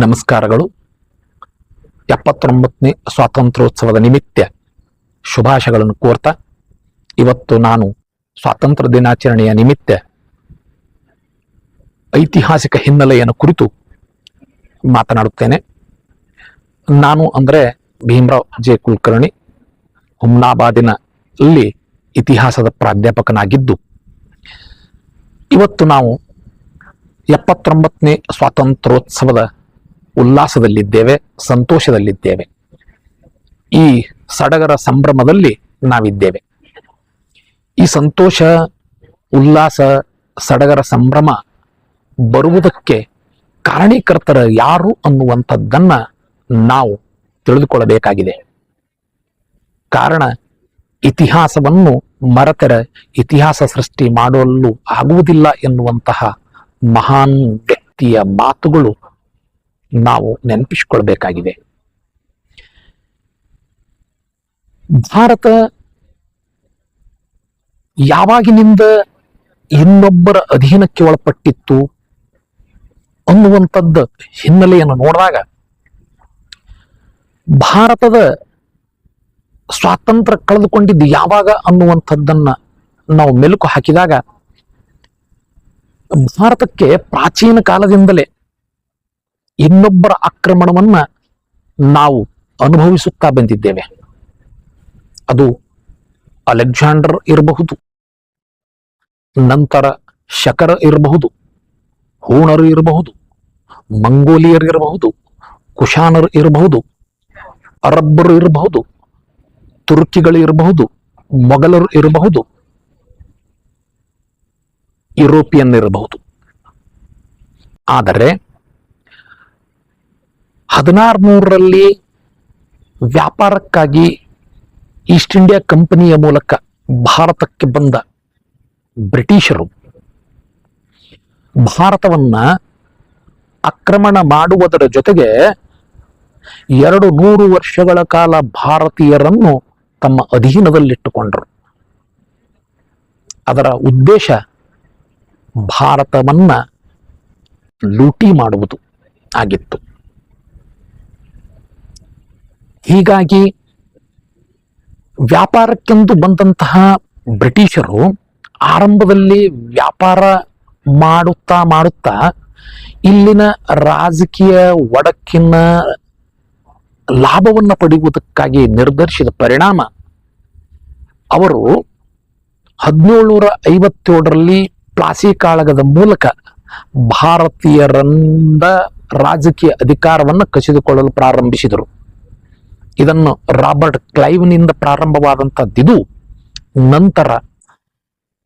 ನಮಸ್ಕಾರಗಳು. ಎಪ್ಪತ್ತೊಂಬತ್ತನೇ ಸ್ವಾತಂತ್ರ್ಯೋತ್ಸವದ ನಿಮಿತ್ತ ಶುಭಾಶಯಗಳನ್ನು ಕೋರ್ತಾ, ಇವತ್ತು ನಾನು ಸ್ವಾತಂತ್ರ್ಯ ದಿನಾಚರಣೆಯ ನಿಮಿತ್ತ ಐತಿಹಾಸಿಕ ಹಿನ್ನೆಲೆಯನ್ನು ಕುರಿತು ಮಾತನಾಡುತ್ತೇನೆ. ನಾನು ಅಂದರೆ ಭೀಮರಾವ್ ಜೆ ಕುಲಕರ್ಣಿ, ಹುಮ್ನಾಬಾದಿನಲ್ಲಿ ಇತಿಹಾಸದ ಪ್ರಾಧ್ಯಾಪಕನಾಗಿದ್ದು, ಇವತ್ತು ನಾವು ಎಪ್ಪತ್ತೊಂಬತ್ತನೇ ಸ್ವಾತಂತ್ರ್ಯೋತ್ಸವದ ಉಲ್ಲಾಸದಲ್ಲಿದ್ದೇವೆ, ಸಂತೋಷದಲ್ಲಿದ್ದೇವೆ. ಈ ಸಡಗರ ಸಂಭ್ರಮದಲ್ಲಿ ನಾವಿದ್ದೇವೆ. ಈ ಸಂತೋಷ, ಉಲ್ಲಾಸ, ಸಡಗರ ಸಂಭ್ರಮ ಬರುವುದಕ್ಕೆ ಕಾರಣೀಕರ್ತರ ಯಾರು ಅನ್ನುವಂಥದ್ದನ್ನ ನಾವು ತಿಳಿದುಕೊಳ್ಳಬೇಕಾಗಿದೆ. ಕಾರಣ, ಇತಿಹಾಸವನ್ನು ಮರತರ ಇತಿಹಾಸ ಸೃಷ್ಟಿ ಮಾಡಲು ಆಗುವುದಿಲ್ಲ ಎನ್ನುವಂತಹ ಮಹಾನ್ ವ್ಯಕ್ತಿಯ ಮಾತುಗಳು ನಾವು ನೆನಪಿಸಿಕೊಳ್ಬೇಕಾಗಿದೆ. ಭಾರತ ಯಾವಾಗಿನಿಂದ ಇನ್ನೊಬ್ಬರ ಅಧೀನಕ್ಕೆ ಒಳಪಟ್ಟಿತ್ತು ಅನ್ನುವಂಥದ್ದ ಹಿನ್ನೆಲೆಯನ್ನು ನೋಡಿದಾಗ ಭಾರತದ ಸ್ವಾತಂತ್ರ್ಯ ಕಳೆದುಕೊಂಡಿದ್ದು ಯಾವಾಗ ಅನ್ನುವಂಥದ್ದನ್ನ ನಾವು ಮೆಲುಕು ಹಾಕಿದಾಗ ಭಾರತಕ್ಕೆ ಪ್ರಾಚೀನ ಕಾಲದಿಂದಲೇ ಇನ್ನೊಬ್ಬರ ಆಕ್ರಮಣವನ್ನ ನಾವು ಅನುಭವಿಸುತ್ತಾ ಬಂದಿದ್ದೇವೆ. ಅದು ಅಲೆಕ್ಸಾಂಡರ್ ಇರಬಹುದು. ನಂತರ ಶಕರ ಇರಬಹುದು. ಹೂಣರು ಇರಬಹುದು. ಮಂಗೋಲಿಯರ್ ಇರಬಹುದು. ಕುಶಾನರು ಇರಬಹುದು. ಅರಬ್ಬರು ಇರಬಹುದು. ತುರ್ಕಿಗಳು ಇರಬಹುದು. ಮೊಘಲರು ಇರಬಹುದು. ಯುರೋಪಿಯನ್ ಇರಬಹುದು. ಆದರೆ ಹದಿನಾರುನೂರರಲ್ಲಿ ವ್ಯಾಪಾರಕ್ಕಾಗಿ ಈಸ್ಟ್ ಇಂಡಿಯಾ ಕಂಪನಿಯ ಮೂಲಕ ಭಾರತಕ್ಕೆ ಬಂದ ಬ್ರಿಟಿಷರು ಭಾರತವನ್ನ ಆಕ್ರಮಣ ಮಾಡುವುದರ ಜೊತೆಗೆ ಎರಡು ನೂರು ವರ್ಷಗಳ ಕಾಲ ಭಾರತೀಯರನ್ನು ತಮ್ಮ ಅಧೀನದಲ್ಲಿಟ್ಟುಕೊಂಡರು. ಅದರ ಉದ್ದೇಶ ಭಾರತವನ್ನ ಲೂಟಿ ಮಾಡುವುದು ಆಗಿತ್ತು. ಹೀಗಾಗಿ ವ್ಯಾಪಾರಕ್ಕೆಂದು ಬಂದಂತಹ ಬ್ರಿಟಿಷರು ಆರಂಭದಲ್ಲಿ ವ್ಯಾಪಾರ ಮಾಡುತ್ತಾ ಮಾಡುತ್ತಾ ಇಲ್ಲಿನ ರಾಜಕೀಯ ಒಡಕಿನ ಲಾಭವನ್ನು ಪಡೆಯುವುದಕ್ಕಾಗಿ ನಿರ್ಧರಿಸಿದ ಪರಿಣಾಮ ಅವರು ಹದಿನೇಳುನೂರ ಐವತ್ತೇಳರಲ್ಲಿ ಪ್ಲಾಸಿ ಕಾಳಗದ ಮೂಲಕ ಭಾರತೀಯರಿಂದ ರಾಜಕೀಯ ಅಧಿಕಾರವನ್ನು ಕಸಿದುಕೊಳ್ಳಲು ಪ್ರಾರಂಭಿಸಿದರು. ಇದನ್ನು ರಾಬರ್ಟ್ ಕ್ಲೈವ್ನಿಂದ ಪ್ರಾರಂಭವಾದಂಥದ್ದಿದು ನಂತರ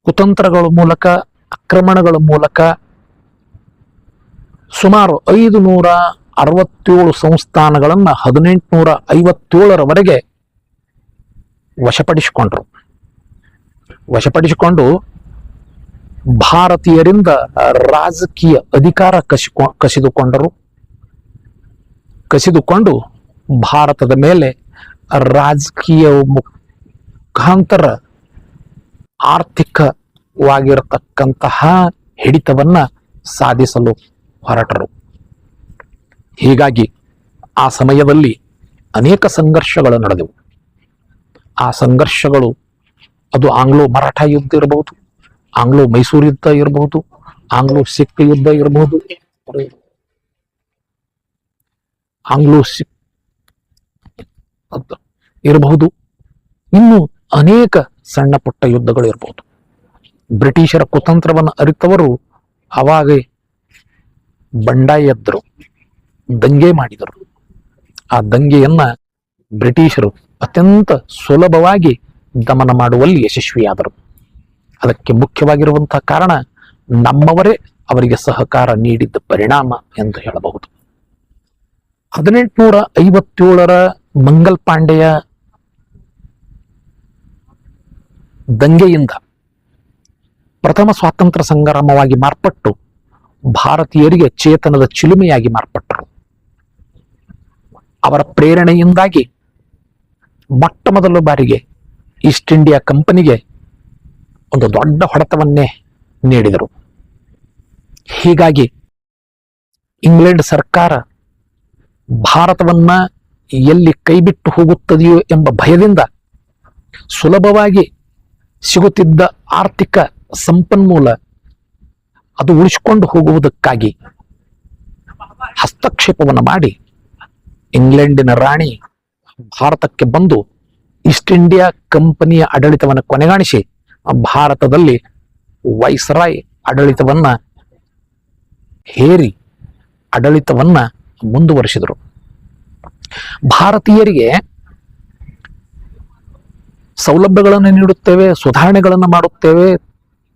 ಕುತಂತ್ರಗಳ ಮೂಲಕ, ಆಕ್ರಮಣಗಳ ಮೂಲಕ ಸುಮಾರು ಐದು ನೂರ ಅರವತ್ತೇಳು ಸಂಸ್ಥಾನಗಳನ್ನು ಹದಿನೆಂಟುನೂರ ಐವತ್ತೇಳರವರೆಗೆ ವಶಪಡಿಸಿಕೊಂಡರು. ವಶಪಡಿಸಿಕೊಂಡು ಭಾರತೀಯರಿಂದ ರಾಜಕೀಯ ಅಧಿಕಾರ ಕಸಿಕೊ, ಕಸಿದುಕೊಂಡರು. ಕಸಿದುಕೊಂಡು ಭಾರತದ ಮೇಲೆ ರಾಜಕೀಯ ಮುಖಾಂತರ ಆರ್ಥಿಕವಾಗಿರತಕ್ಕಂತಹ ಹಿಡಿತವನ್ನ ಸಾಧಿಸಲು ಹೊರಟರು. ಹೀಗಾಗಿ ಆ ಸಮಯದಲ್ಲಿ ಅನೇಕ ಸಂಘರ್ಷಗಳು ನಡೆದವು. ಆ ಸಂಘರ್ಷಗಳು ಅದು ಆಂಗ್ಲೋ ಮರಾಠ ಯುದ್ಧ ಇರಬಹುದು ಆಂಗ್ಲೋ ಮೈಸೂರು ಯುದ್ಧ ಇರಬಹುದು ಆಂಗ್ಲೋ ಸಿಖ್ ಯುದ್ಧ ಇರಬಹುದು. ಆಂಗ್ಲೋ ಸಿಖ್ ಇರಬಹುದು. ಇನ್ನು ಅನೇಕ ಸಣ್ಣ ಪುಟ್ಟ ಯುದ್ಧಗಳು ಇರಬಹುದು. ಬ್ರಿಟಿಷರ ಕುತಂತ್ರವನ್ನು ಅರಿತವರು ಅವಾಗ ಬಂಡಾಯ ಎದ್ದರು ದಂಗೆ ಮಾಡಿದರು. ಆ ದಂಗೆಯನ್ನ ಬ್ರಿಟಿಷರು ಅತ್ಯಂತ ಸುಲಭವಾಗಿ ದಮನ ಮಾಡುವಲ್ಲಿ ಯಶಸ್ವಿಯಾದರು. ಅದಕ್ಕೆ ಮುಖ್ಯವಾಗಿರುವಂತಹ ಕಾರಣ ನಮ್ಮವರೇ ಅವರಿಗೆ ಸಹಕಾರ ನೀಡಿದ್ದ ಪರಿಣಾಮ ಎಂದು ಹೇಳಬಹುದು. ಹದಿನೆಂಟುನೂರ ಐವತ್ತೇಳರ ಮಂಗಲ್ ಪಾಂಡೆಯ ದಂಗೆಯಿಂದ ಪ್ರಥಮ ಸ್ವಾತಂತ್ರ್ಯ ಸಂಗ್ರಾಮವಾಗಿ ಮಾರ್ಪಟ್ಟು ಭಾರತೀಯರಿಗೆ ಚೇತನದ ಚಿಲುಮೆಯಾಗಿ ಮಾರ್ಪಟ್ಟರು. ಅವರ ಪ್ರೇರಣೆಯಿಂದಾಗಿ ಮೊಟ್ಟ ಮೊದಲ ಬಾರಿಗೆ ಈಸ್ಟ್ ಇಂಡಿಯಾ ಕಂಪನಿಗೆ ಒಂದು ದೊಡ್ಡ ಹೊಡೆತವನ್ನೇ ನೀಡಿದರು. ಹೀಗಾಗಿ ಇಂಗ್ಲೆಂಡ್ ಸರ್ಕಾರ ಭಾರತವನ್ನ ಎಲ್ಲಿ ಕೈಬಿಟ್ಟು ಹೋಗುತ್ತದೆಯೋ ಎಂಬ ಭಯದಿಂದ ಸುಲಭವಾಗಿ ಸಿಗುತ್ತಿದ್ದ ಆರ್ಥಿಕ ಸಂಪನ್ಮೂಲ ಅದು ಉಳಿಸಿಕೊಂಡು ಹೋಗುವುದಕ್ಕಾಗಿ ಹಸ್ತಕ್ಷೇಪವನ್ನು ಮಾಡಿ ಇಂಗ್ಲೆಂಡಿನ ರಾಣಿ ಭಾರತಕ್ಕೆ ಬಂದು ಈಸ್ಟ್ ಇಂಡಿಯಾ ಕಂಪನಿಯ ಆಡಳಿತವನ್ನು ಕೊನೆಗಾಣಿಸಿ ಭಾರತದಲ್ಲಿ ವೈಸರಾಯ್ ಆಡಳಿತವನ್ನ ಹೇರಿ ಆಡಳಿತವನ್ನ ಮುಂದುವರಿಸಿದರು. ಭಾರತೀಯರಿಗೆ ಸೌಲಭ್ಯಗಳನ್ನು ನೀಡುತ್ತೇವೆ, ಸುಧಾರಣೆಗಳನ್ನು ಮಾಡುತ್ತೇವೆ,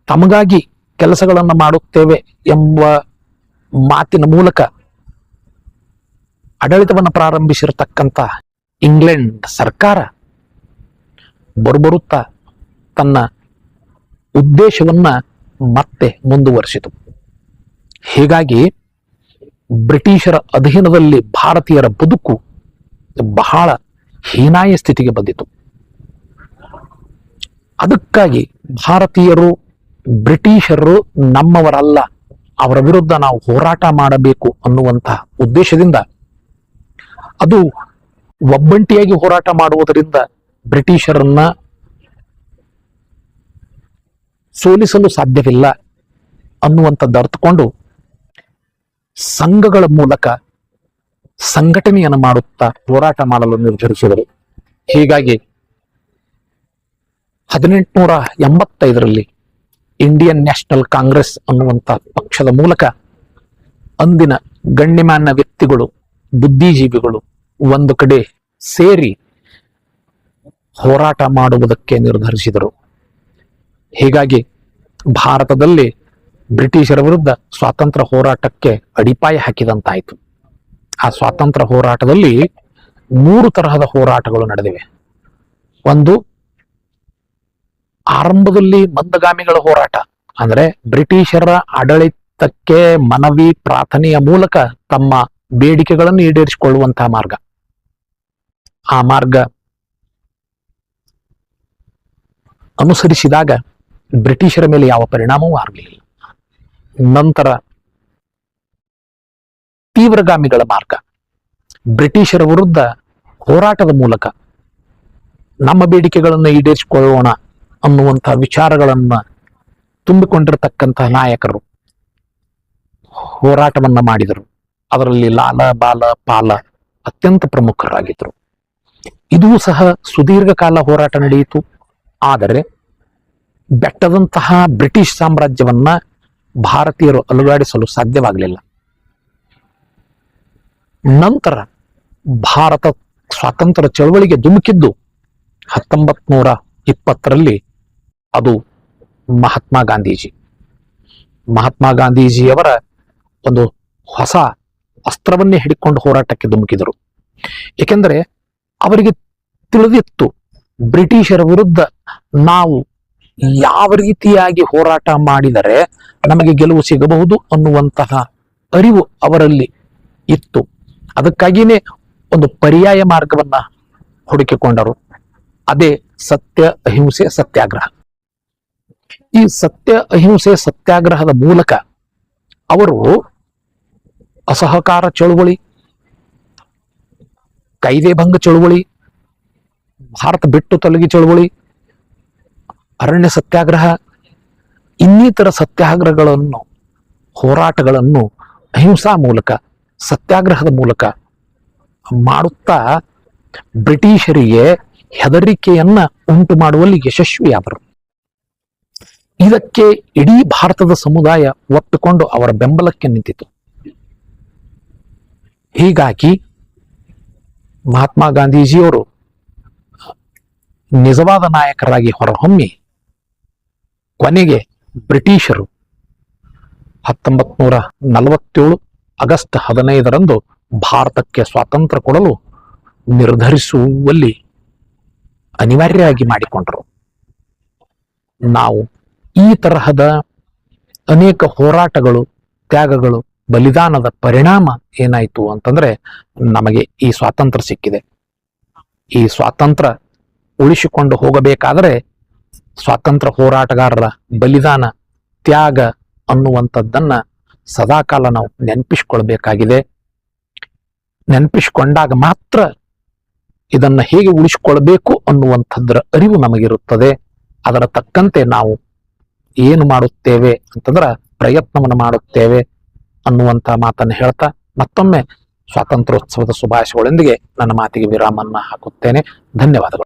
ತಮಗಾಗಿ ಕೆಲಸಗಳನ್ನು ಮಾಡುತ್ತೇವೆ ಎಂಬ ಮಾತಿನ ಮೂಲಕ ಆಡಳಿತವನ್ನು ಪ್ರಾರಂಭಿಸಿರತಕ್ಕಂಥ ಇಂಗ್ಲೆಂಡ್ ಸರ್ಕಾರ ಬರುಬರುತ್ತಾ ತನ್ನ ಉದ್ದೇಶವನ್ನ ಮತ್ತೆ ಮುಂದುವರಿಸಿತು. ಹೀಗಾಗಿ ಬ್ರಿಟಿಷರ ಅಧೀನದಲ್ಲಿ ಭಾರತೀಯರ ಬದುಕು ಬಹಳ ಹೀನಾಯ ಸ್ಥಿತಿಗೆ ಬಂದಿತು ಅದಕ್ಕಾಗಿ ಭಾರತೀಯರು, ಬ್ರಿಟಿಷರು ನಮ್ಮವರಲ್ಲ, ಅವರ ವಿರುದ್ಧ ನಾವು ಹೋರಾಟ ಮಾಡಬೇಕು ಅನ್ನುವಂತಹ ಉದ್ದೇಶದಿಂದ ಅದು ಒಬ್ಬಂಟಿಯಾಗಿ ಹೋರಾಟ ಮಾಡುವುದರಿಂದ ಬ್ರಿಟಿಷರನ್ನ ಸೋಲಿಸಲು ಸಾಧ್ಯವಿಲ್ಲ ಅನ್ನುವಂಥದ್ದು ಅರ್ಥಕೊಂಡು ಸಂಘಗಳ ಮೂಲಕ ಸಂಘಟನೆಯನ್ನು ಮಾಡುತ್ತಾ ಹೋರಾಟ ಮಾಡಲು ನಿರ್ಧರಿಸಿದರು. ಹೀಗಾಗಿ ಹದಿನೆಂಟುನೂರ ಎಂಬತ್ತೈದರಲ್ಲಿ ಇಂಡಿಯನ್ ನ್ಯಾಷನಲ್ ಕಾಂಗ್ರೆಸ್ ಅನ್ನುವಂಥ ಪಕ್ಷದ ಮೂಲಕ ಅಂದಿನ ಗಣ್ಯಮಾನ್ಯ ವ್ಯಕ್ತಿಗಳು, ಬುದ್ಧಿಜೀವಿಗಳು ಒಂದು ಕಡೆ ಸೇರಿ ಹೋರಾಟ ಮಾಡುವುದಕ್ಕೆ ನಿರ್ಧರಿಸಿದರು. ಹೀಗಾಗಿ ಭಾರತದಲ್ಲಿ ಬ್ರಿಟಿಷರ ವಿರುದ್ಧ ಸ್ವಾತಂತ್ರ್ಯ ಹೋರಾಟಕ್ಕೆ ಅಡಿಪಾಯ ಹಾಕಿದಂತಾಯಿತು. ಆ ಸ್ವಾತಂತ್ರ್ಯ ಹೋರಾಟದಲ್ಲಿ ಮೂರು ತರಹದ ಹೋರಾಟಗಳು ನಡೆದಿವೆ. ಒಂದು, ಆರಂಭದಲ್ಲಿ ಮಂದಗಾಮಿಗಳ ಹೋರಾಟ. ಅಂದ್ರೆ ಬ್ರಿಟಿಷರ ಆಡಳಿತಕ್ಕೆ ಮನವಿ, ಪ್ರಾರ್ಥನೆಯ ಮೂಲಕ ತಮ್ಮ ಬೇಡಿಕೆಗಳನ್ನು ಈಡೇರಿಸಿಕೊಳ್ಳುವಂತಹ ಮಾರ್ಗ. ಆ ಮಾರ್ಗ ಅನುಸರಿಸಿದಾಗ ಬ್ರಿಟಿಷರ ಮೇಲೆ ಯಾವ ಪರಿಣಾಮವೂ ಆಗಲಿಲ್ಲ ನಂತರ ತೀವ್ರಗಾಮಿಗಳ ಮಾರ್ಗ. ಬ್ರಿಟಿಷರ ವಿರುದ್ಧ ಹೋರಾಟದ ಮೂಲಕ ನಮ್ಮ ಬೇಡಿಕೆಗಳನ್ನು ಈಡೇರಿಸಿಕೊಳ್ಳೋಣ ಅನ್ನುವಂತಹ ವಿಚಾರಗಳನ್ನ ತುಂಬಿಕೊಂಡಿರತಕ್ಕಂತಹ ನಾಯಕರು ಹೋರಾಟವನ್ನ ಮಾಡಿದರು. ಅದರಲ್ಲಿ ಲಾಲ, ಬಾಲ, ಪಾಲ ಅತ್ಯಂತ ಪ್ರಮುಖರಾಗಿದ್ದರು ಇದೂ ಸಹ ಸುದೀರ್ಘ ಕಾಲ ಹೋರಾಟ ನಡೆಯಿತು. ಆದರೆ ಬೆಟ್ಟದಂತಹ ಬ್ರಿಟಿಷ್ ಸಾಮ್ರಾಜ್ಯವನ್ನ ಭಾರತೀಯರು ಅಲುಗಾಡಿಸಲು ಸಾಧ್ಯವಾಗಲಿಲ್ಲ. ನಂತರ ಭಾರತ ಸ್ವಾತಂತ್ರ್ಯ ಚಳವಳಿಗೆ ಧುಮುಕಿದ್ದು ಹತ್ತೊಂಬತ್ ನೂರ ಇಪ್ಪತ್ತರಲ್ಲಿ ಅದು ಮಹಾತ್ಮ ಗಾಂಧೀಜಿ. ಮಹಾತ್ಮ ಗಾಂಧೀಜಿಯವರ ಒಂದು ಹೊಸ ಅಸ್ತ್ರವನ್ನೇ ಹಿಡಿಕೊಂಡು ಹೋರಾಟಕ್ಕೆ ಧುಮುಕಿದರು. ಏಕೆಂದರೆ ಅವರಿಗೆ ತಿಳಿದಿತ್ತು ಬ್ರಿಟಿಷರ ವಿರುದ್ಧ ನಾವು ಯಾವ ರೀತಿಯಾಗಿ ಹೋರಾಟ ಮಾಡಿದರೆ ನಮಗೆ ಗೆಲುವು ಸಿಗಬಹುದು ಅನ್ನುವಂತಹ ಅರಿವು ಅವರಲ್ಲಿ ಇತ್ತು. ಅದಕ್ಕಾಗಿಯೇ ಒಂದು ಪರ್ಯಾಯ ಮಾರ್ಗವನ್ನ ಹುಡುಕಿಕೊಂಡರು. ಅದೇ ಸತ್ಯ, ಅಹಿಂಸೆ, ಸತ್ಯಾಗ್ರಹ. ಈ ಸತ್ಯ, ಅಹಿಂಸೆ, ಸತ್ಯಾಗ್ರಹದ ಮೂಲಕ ಅವರು ಅಸಹಕಾರ ಚಳುವಳಿ ಕಾಯ್ದೆ ಭಂಗ ಚಳುವಳಿ, ಭಾರತ ಬಿಟ್ಟು ತೊಲಗಿ ಚಳುವಳಿ, ಅರಣ್ಯ ಸತ್ಯಾಗ್ರಹ, ಇನ್ನಿತರ ಸತ್ಯಾಗ್ರಹಗಳನ್ನು, ಹೋರಾಟಗಳನ್ನು ಅಹಿಂಸಾ ಮೂಲಕ, ಸತ್ಯಾಗ್ರಹದ ಮೂಲಕ ಮಾಡುತ್ತಾ ಬ್ರಿಟಿಷರಿಗೆ ಹೆದರಿಕೆಯನ್ನ ಉಂಟು ಮಾಡುವಲ್ಲಿ ಯಶಸ್ವಿಯಾದರು. ಇದಕ್ಕೆ ಇಡೀ ಭಾರತದ ಸಮುದಾಯ ಒಟ್ಟುಕೊಂಡು ಅವರ ಬೆಂಬಲಕ್ಕೆ ನಿಂತಿತು. ಹೀಗಾಗಿ ಮಹಾತ್ಮ ಗಾಂಧೀಜಿಯವರು ನಿಜವಾದ ನಾಯಕರಾಗಿ ಹೊರಹೊಮ್ಮಿ ಕೊನೆಗೆ ಬ್ರಿಟಿಷರು ಹತ್ತೊಂಬತ್ ನೂರ ನಲವತ್ತೇಳು ಆಗಸ್ಟ್ ಹದಿನೈದರಂದು ಭಾರತಕ್ಕೆ ಸ್ವಾತಂತ್ರ್ಯ ಕೊಡಲು ನಿರ್ಧರಿಸುವಲ್ಲಿ ಅನಿವಾರ್ಯವಾಗಿ ಮಾಡಿಕೊಂಡರು. ನಾವು ಈ ತರಹದ ಅನೇಕ ಹೋರಾಟಗಳು, ತ್ಯಾಗಗಳು, ಬಲಿದಾನದ ಪರಿಣಾಮ ಏನಾಯಿತು ಅಂತಂದ್ರೆ ನಮಗೆ ಈ ಸ್ವಾತಂತ್ರ್ಯ ಸಿಕ್ಕಿದೆ. ಈ ಸ್ವಾತಂತ್ರ್ಯ ಉಳಿಸಿಕೊಂಡು ಹೋಗಬೇಕಾದರೆ ಸ್ವಾತಂತ್ರ್ಯ ಹೋರಾಟಗಾರರ ಬಲಿದಾನ, ತ್ಯಾಗ ಅನ್ನುವಂಥದ್ದನ್ನ ಸದಾಕಾಲ ನಾವು ನೆನಪಿಸ್ಕೊಳ್ಬೇಕಾಗಿದೆ. ನೆನಪಿಸಿಕೊಂಡಾಗ ಮಾತ್ರ ಇದನ್ನ ಹೇಗೆ ಉಳಿಸಿಕೊಳ್ಬೇಕು ಅನ್ನುವಂಥದ್ರ ಅರಿವು ನಮಗಿರುತ್ತದೆ. ಅದರ ತಕ್ಕಂತೆ ನಾವು ಏನು ಮಾಡುತ್ತೇವೆ ಅಂತಂದ್ರ ಪ್ರಯತ್ನವನ್ನು ಮಾಡುತ್ತೇವೆ ಅನ್ನುವಂತ ಮಾತನ್ನು ಹೇಳ್ತಾ ಮತ್ತೊಮ್ಮೆ ಸ್ವಾತಂತ್ರ್ಯೋತ್ಸವದ ಶುಭಾಶಯಗಳೊಂದಿಗೆ ನನ್ನ ಮಾತಿಗೆ ವಿರಾಮನ್ನ ಹಾಕುತ್ತೇನೆ. ಧನ್ಯವಾದಗಳು.